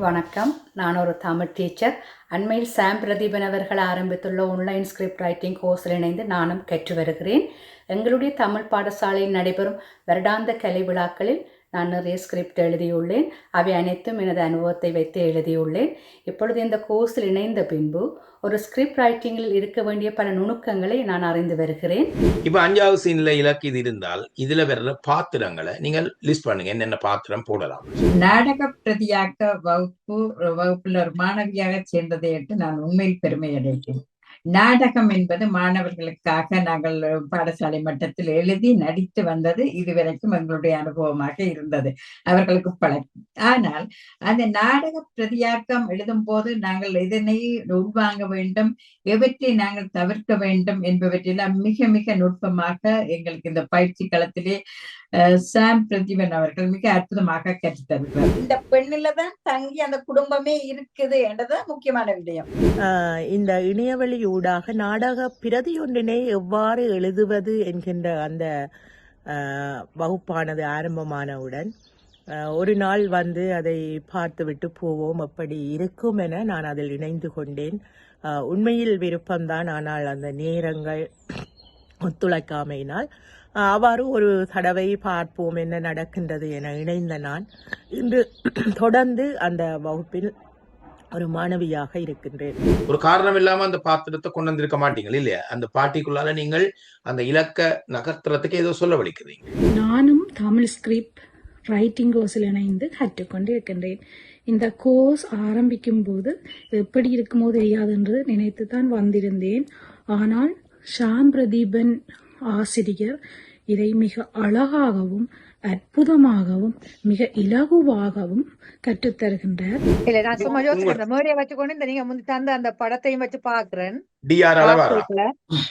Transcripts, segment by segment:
வணக்கம். நான் ஒரு தமிழ் டீச்சர். அண்மையில் சாம் பிரதீபன் அவர்கள் ஆரம்பித்துள்ள ஆன்லைன் ஸ்கிரிப்ட் ரைட்டிங் கோர்ஸில் இணைந்து நானும் கற்று வருகிறேன். எங்களுடைய தமிழ் பாடசாலையில் நடைபெறும் வருடாந்த கலை விழாக்களில் நான் நிறைய ஸ்கிரிப்ட் எழுதியுள்ளேன். அவை அனைத்தும் எனது அனுபவத்தை வைத்து எழுதியுள்ளேன். இப்பொழுது இந்த கோர்ஸில் இணைந்த பின்பு ஒரு ஸ்கிரிப்ட் ரைட்டிங்கில் இருக்க வேண்டிய பல நுணுக்கங்களை நான் அறிந்து வருகிறேன். இப்ப அஞ்சாவது சீன்ல இலக்கு இது இருந்தால் இதுல வர்ற பாத்திரங்களை நீங்கள் லிஸ்ட் பண்ணுங்க. என்னென்ன பாத்திரம் போடலாம். நாடக பிரதியாக்க வகுப்பு வகுப்புல ஒரு மாணவியாக சேர்ந்ததை நான் உண்மையில் பெருமை அடைகிறேன் நாடகம் என்பது மாணவர்களுக்காக நாங்கள் பாடசாலை மட்டத்தில் எழுதி நடித்து வந்தது இதுவரைக்கும் எங்களுடைய அனுபவமாக இருந்தது. அவர்களுக்கு பழக்கம் ஆனால் அந்த நாடக பிரதியாக்கம் எழுதும் போது நாங்கள் இதனை உள்வாங்க வேண்டும் எவற்றை நாங்கள் தவிர்க்க வேண்டும் என்பவற்றெல்லாம் மிக மிக நுட்பமாக எங்களுக்கு இந்த பயிற்சி களத்திலே சாம் பிரதீபன் அவர்கள் மிக அற்புதமாக கற்றுத்தருகிறார் இந்த பெண்ணில தான் தங்கி அந்த குடும்பமே இருக்குது என்றது முக்கியமான விடயம். ஆஹ் இந்த இணையவழி ஊடாக நாடக பிரதியொன்றினை எவ்வாறு எழுதுவது என்கின்ற அந்த வகுப்பானது ஆரம்பமானவுடன் ஒரு நாள் வந்து அதை பார்த்துவிட்டு போவோம் அப்படி இருக்கும் என நான் அதில் இணைந்து கொண்டேன். உண்மையில் விருப்பம்தான் ஆனால் அந்த நேரங்கள் ஒத்துழைக்காமையினால். அவ்வாறு ஒரு தடவை பார்ப்போம் என்ன நடக்கின்றது என இணைந்த நான். இன்று தொடர்ந்து அந்த வகுப்பில் ஒரு மாணவியாக இருக்கின்றேன். ஒரு காரணம் இல்லாம அந்த பாத்திரத்தை கொண்டு வந்திருக்க மாட்டீங்க இல்லையா? அந்த பாட்டிக்குள்ளால நீங்கள் அந்த இலக்க நகர்த்துறதுக்கு ஏதோ சொல்ல வலிக்கிறீங்க. நானும் தமிழ் ஸ்கிரிப்ட் ரைட்டிங் கோர்ஸில் இணைந்து கற்றுக்கொண்டு இருக்கின்றேன். இந்த கோர்ஸ் ஆரம்பிக்கும் போது எப்படி இருக்குமோ தெரியாது என்று நினைத்து தான் வந்திருந்தேன். ஆனால் ஷாம் பிரதீபன் ஆசிரியர் இதை மிக அழகாகவும் அற்புதமாகவும் மிக இலகுவாகவும் கற்றுத்தருகின்றார் இல்ல நான் சும்மா யோசிக்கிறேன். வச்சுக்கொண்டு இந்த நீங்க முந்தி தந்த அந்த படத்தையும் வச்சு பாக்குறேன் டிஆர்.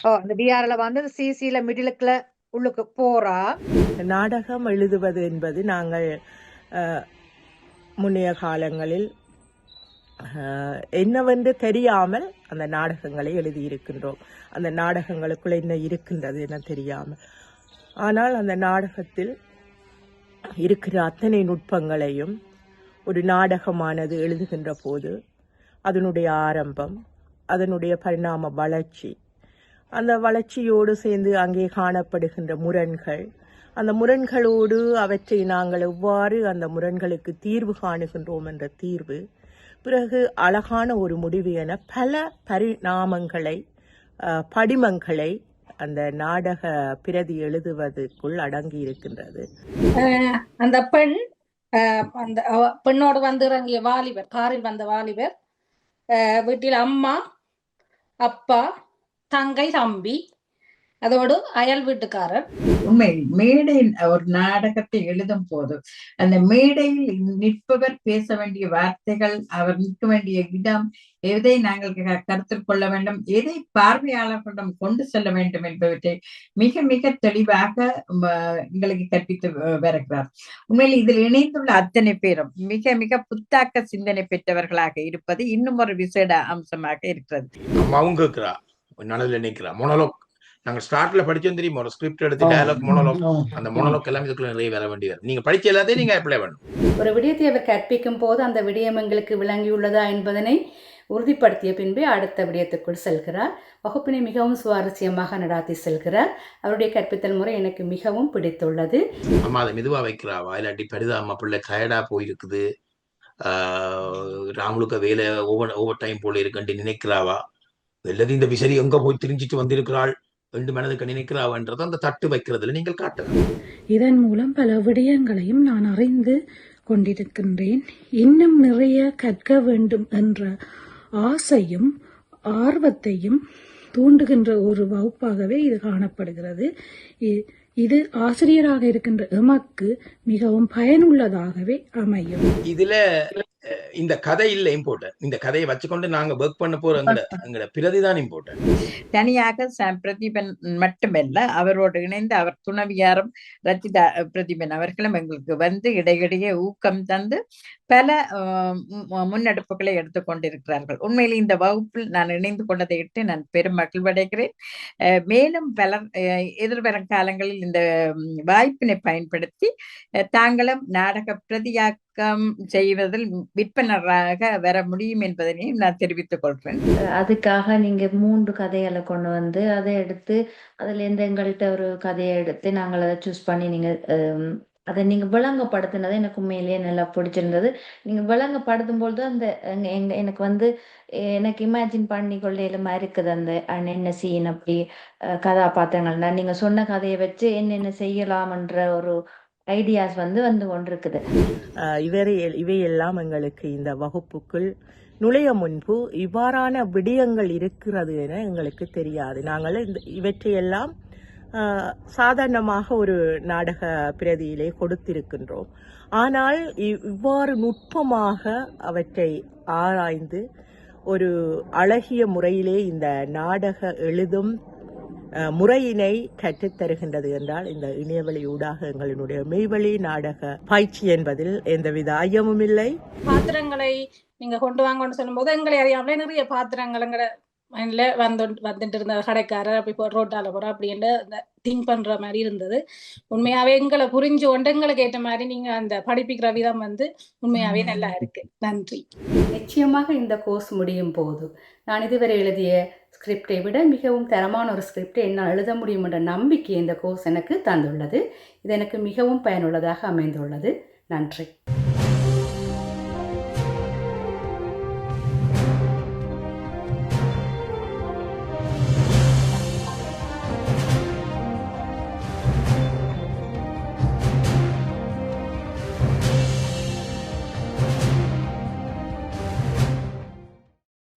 ஓ அந்த டிஆர்ல வந்து சிசில மிடிலுக்குள்ள உள்ளுக்கு போறா. நாடகம் எழுதுவது என்பது நாங்கள் முன்னைய காலங்களில் என்னவென்று தெரியாமல் அந்த நாடகங்களை எழுதியிருக்கின்றோம். அந்த நாடகங்களுக்குள்ள என்ன இருக்கின்றது என தெரியாமல். ஆனால் அந்த நாடகத்தில் இருக்கிற அத்தனை நுட்பங்களையும் ஒரு நாடகமானது எழுதுகின்ற போது அதனுடைய ஆரம்பம் அதனுடைய பரிணாம வளர்ச்சி அந்த வளர்ச்சியோடு சேர்ந்து அங்கே காணப்படுகின்ற முரண்கள் அந்த முரண்களோடு அவற்றை நாங்கள் எவ்வாறு அந்த முரண்களுக்கு தீர்வு காணுகின்றோம் என்ற தீர்வு பிறகு அழகான ஒரு முடிவு என பல பரிணாமங்களை படிமங்களை அந்த நாடக பிரதி எழுதுவதற்குள் அடங்கி இருக்கின்றது. அந்த பெண் ஆஹ் அந்த பெண்ணோடு வந்து இறங்கிய வாலிபர் காரில் வந்த வாலிபர் வீட்டில் அம்மா அப்பா தங்கை தம்பி அதோடு அயல் வீட்டுக்காரர். உண்மையில் மேடையில் ஒரு நாடகத்தை எழுதும் போது அந்த மேடையில் நிற்பவர் பேச வேண்டிய வார்த்தைகள் அவர் நிற்க வேண்டிய இடம் எதை நாங்கள் கருத்தில் கொள்ள வேண்டும் எதை பார்வையாளர்களிடம் கொண்டு செல்ல வேண்டும் என்பவற்றை மிக மிக தெளிவாக எங்களுக்கு கற்பித்து வருகிறார். உண்மையில் இதில் இணைந்துள்ள அத்தனை பேரும் மிக மிக புத்தாக்க சிந்தனை பெற்றவர்களாக இருப்பது இன்னும் ஒரு விசேட அம்சமாக இருக்கிறது. மொனலோக். நாங்க ஸ்டார்ட்ல படிச்சோம் தெரியுமா? ஒரு ஸ்கிரிப்ட் எடுத்து டயலாக் மொனலோக் அந்த மொனலோக் எல்லாம் இதுக்குள்ள நிறைய வர வேண்டியது நீங்க படிச்ச எல்லாத்தையும் நீங்க அப்ளை பண்ணணும். ஒரு விடயத்தை அவர் கற்பிக்கும் போது அந்த விடயம் எங்களுக்கு விளங்கியுள்ளதா என்பதனை உறுதிப்படுத்திய பின்பே அடுத்த விடயத்துக்குள் செல்கிறார். வகுப்பினை மிகவும் சுவாரஸ்யமாக நடாத்தி செல்கிறார். அவருடைய கற்பித்தல் முறை எனக்கு மிகவும் பிடித்துள்ளது. அம்மா அதை மெதுவா வைக்கிறாவா? இல்லாட்டி பெரிதா அம்மா பிள்ளை டயர்டா போயிருக்குது. ஆஹ் ராமுலுக்கு வேலை ஓவர் ஓவர் டைம் போல இருக்குன்ட்டு நினைக்கிறாவா? எல்லாத்தையும் இந்த விசரி எங்க போய் திரிஞ்சிட்டு வந்திருக்கிறாள்? ரெண்டு மனதுக்கு நினைக்கிறாவன்றதை அந்த தட்டு வைக்கிறதுல நீங்கள் காட்டலாம். இதன் மூலம் பல விடயங்களையும் நான் அறிந்து கொண்டிருக்கின்றேன். இன்னும் நிறைய கற்க வேண்டும் என்ற ஆசையும் ஆர்வத்தையும் தூண்டுகின்ற ஒரு வகுப்பாகவே இது காணப்படுகிறது. இது ஆசிரியராக இருக்கின்ற எமக்கு மிகவும் பயனுள்ளதாகவே அமையும். இதுல இந்த கதை இல்ல இம்போர்ட்டன் இந்த கதையை வச்சுக்கொண்டு நாங்க ஒர்க் பண்ண போற எங்கட எங்கட பிரதிதான் இம்போர்ட்டன் தனியாக சாம் பிரதீபன் மட்டுமல்ல அவரோடு இணைந்து அவர் துணவியாரும் ரச்சிதா பிரதீபன் அவர்களும் எங்களுக்கு வந்து இடையிடையே ஊக்கம் தந்து பல முன்னெடுப்புகளை எடுத்துக்கொண்டிருக்கிறார்கள் உண்மையில் இந்த வகுப்பில் நான் இணைந்து கொண்டதை இட்டு நான் பெரும் மகிழ்வடைகிறேன். மேலும் பலர் எதிர்வரும் காலங்களில் இந்த வாய்ப்பினை பயன்படுத்தி தாங்களும் நாடக பிரதியாக்க விளக்கம் செய்வதில் விற்பனராக வர முடியும் என்பதனையும் நான் தெரிவித்துக் கொள்றேன் அதுக்காக நீங்க மூன்று கதைகளை கொண்டு வந்து அதை எடுத்து அதுல இருந்து எங்கள்கிட்ட ஒரு கதையை எடுத்து நாங்கள் அதை சூஸ் பண்ணி நீங்க அதை நீங்க விளங்கப்படுத்தினது எனக்கு உண்மையிலேயே நல்லா பிடிச்சிருந்தது. நீங்க விளங்கப்படுத்தும் பொழுது அந்த எங்க- எங்க எனக்கு வந்து எனக்கு இமேஜின் பண்ணி கொள்ளையிலுமா இருக்குது அந்த அஹ், என்ன சீன் அப்படி அஹ், கதாபாத்திரங்கள்னா நீங்க சொன்ன கதையை வச்சு என்னென்ன செய்யலாம்ன்ற ஒரு ஐடியாஸ் வந்து வந்து கொண்டிருக்குது. அஹ் இவரை இவையெல்லாம் எங்களுக்கு இந்த வகுப்புக்குள் நுழைய முன்பு இவ்வாறான விடயங்கள் இருக்கிறது என எங்களுக்கு தெரியாது. நாங்கள் இந்த இவற்றையெல்லாம் சாதாரணமாக ஒரு நாடக பிரதியிலே கொடுத்திருக்கின்றோம். ஆனால் இவ்- இவ்வாறு நுட்பமாக அவற்றை ஆராய்ந்து ஒரு அழகிய முறையிலே இந்த நாடக எழுதும் முறையினை கற்றுத் தருகின்றது என்றால் இந்த இணையவழி ஊடாக எங்களினுடைய மெய்வழி நாடக பயிற்சி என்பதில் எந்தவித ஐயமும் இல்லை. பாத்திரங்களை நீங்க கொண்டு வாங்கன்னு சொல்லும்போது எங்களை அறியாமலே நிறைய பாத்திரங்கள்ங்கிற மைண்ட்ல வந்து வந்துட்டு இருந்த கடைக்காரர் அப்படி போ ரோட்டால போற அப்படின்னு திங்க் பண்ற மாதிரி இருந்தது. உண்மையாவே எங்களை புரிஞ்சு கொண்டு எங்களுக்கு ஏற்ற மாதிரி நீங்க அந்த படிப்பிக்கிற விதம் வந்து உண்மையாவே நல்லா இருக்கு. நன்றி. நிச்சயமாக இந்த கோர்ஸ் முடியும் போது நான் இதுவரை எழுதிய ஸ்கிரிப்டை விட மிகவும் தரமான ஒரு ஸ்கிரிப்டை என்னால் எழுத முடியும் என்ற நம்பிக்கை இந்த கோர்ஸ் எனக்கு தந்துள்ளது. இது எனக்கு மிகவும் பயனுள்ளதாக அமைந்துள்ளது. நன்றி.